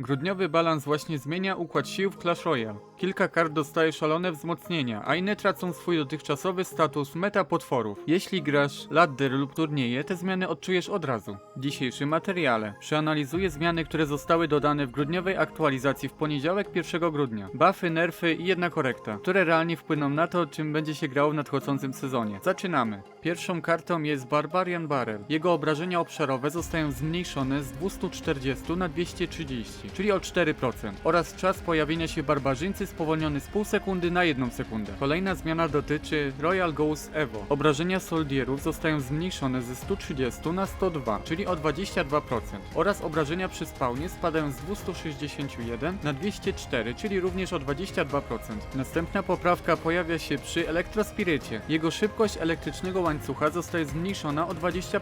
Grudniowy balans właśnie zmienia układ sił w Clash Royale. Kilka kart dostaje szalone wzmocnienia, a inne tracą swój dotychczasowy status meta potworów. Jeśli grasz ladder lub turnieje, te zmiany odczujesz od razu. W dzisiejszym materiale przeanalizuję zmiany, które zostały dodane w grudniowej aktualizacji w poniedziałek 1 grudnia. Buffy, nerfy i jedna korekta, które realnie wpłyną na to, czym będzie się grało w nadchodzącym sezonie. Zaczynamy. Pierwszą kartą jest Barbarian Barrel. Jego obrażenia obszarowe zostają zmniejszone z 240 na 230, czyli o 4%. Oraz czas pojawienia się barbarzyńcy spowolniony z pół sekundy na 1 sekundę. Kolejna zmiana dotyczy Royal Ghost Evo. Obrażenia soldierów zostają zmniejszone ze 130 na 102, czyli o 22%. Oraz obrażenia przy spawnie spadają z 261 na 204, czyli również o 22%. Następna poprawka pojawia się przy Elektrospirycie. Jego szybkość elektrycznego łańcucha zostaje zmniejszona o 20%,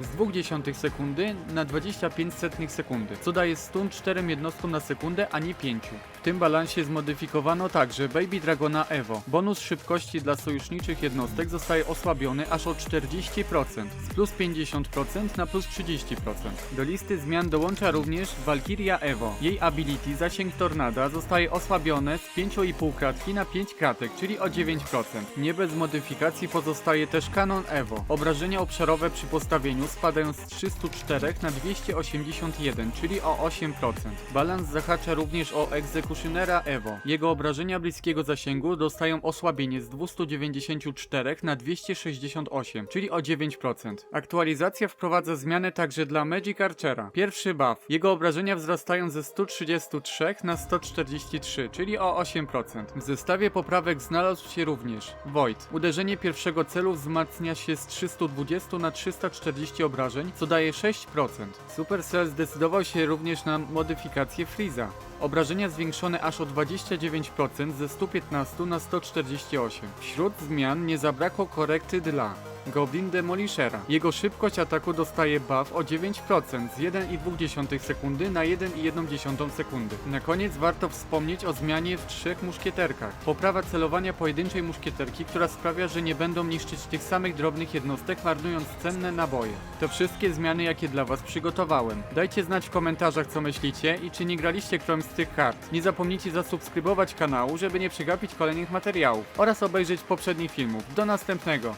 z 0,2 sekundy na 25 setnych sekundy, co daje stun 4 jednostkom na sekundę, a nie 5. Tym balansie zmodyfikowano także Baby Dragona Evo. Bonus szybkości dla sojuszniczych jednostek zostaje osłabiony aż o 40%, z plus 50% na plus 30%. Do listy zmian dołącza również Valkyria Evo. Jej ability Zasięg Tornada zostaje osłabione z 5,5 kratki na 5 kratek, czyli o 9%. Nie bez modyfikacji pozostaje też Canon Evo. Obrażenia obszarowe przy postawieniu spadają z 304 na 281, czyli o 8%. Balans zahacza również o Executionera Evo. Jego obrażenia bliskiego zasięgu dostają osłabienie z 294 na 268, czyli o 9%. Aktualizacja wprowadza zmianę także dla Magic Archera. Pierwszy buff. Jego obrażenia wzrastają ze 133 na 143, czyli o 8%. W zestawie poprawek znalazł się również Void. Uderzenie pierwszego celu wzmacnia się z 320 na 340 obrażeń, co daje 6%. Supercell zdecydował się również na modyfikację Freeza. Obrażenia zwiększone aż o 29% ze 115 na 148. Wśród zmian nie zabrakło korekty dla Goblin Demolishera. Jego szybkość ataku dostaje buff o 9% z 1,2 sekundy na 1,1 sekundy. Na koniec warto wspomnieć o zmianie w trzech muszkieterkach. Poprawa celowania pojedynczej muszkieterki, która sprawia, że nie będą niszczyć tych samych drobnych jednostek, marnując cenne naboje. To wszystkie zmiany, jakie dla Was przygotowałem. Dajcie znać w komentarzach, co myślicie i czy nie graliście którąś z tych kart. Nie zapomnijcie zasubskrybować kanału, żeby nie przegapić kolejnych materiałów oraz obejrzeć poprzednich filmów. Do następnego!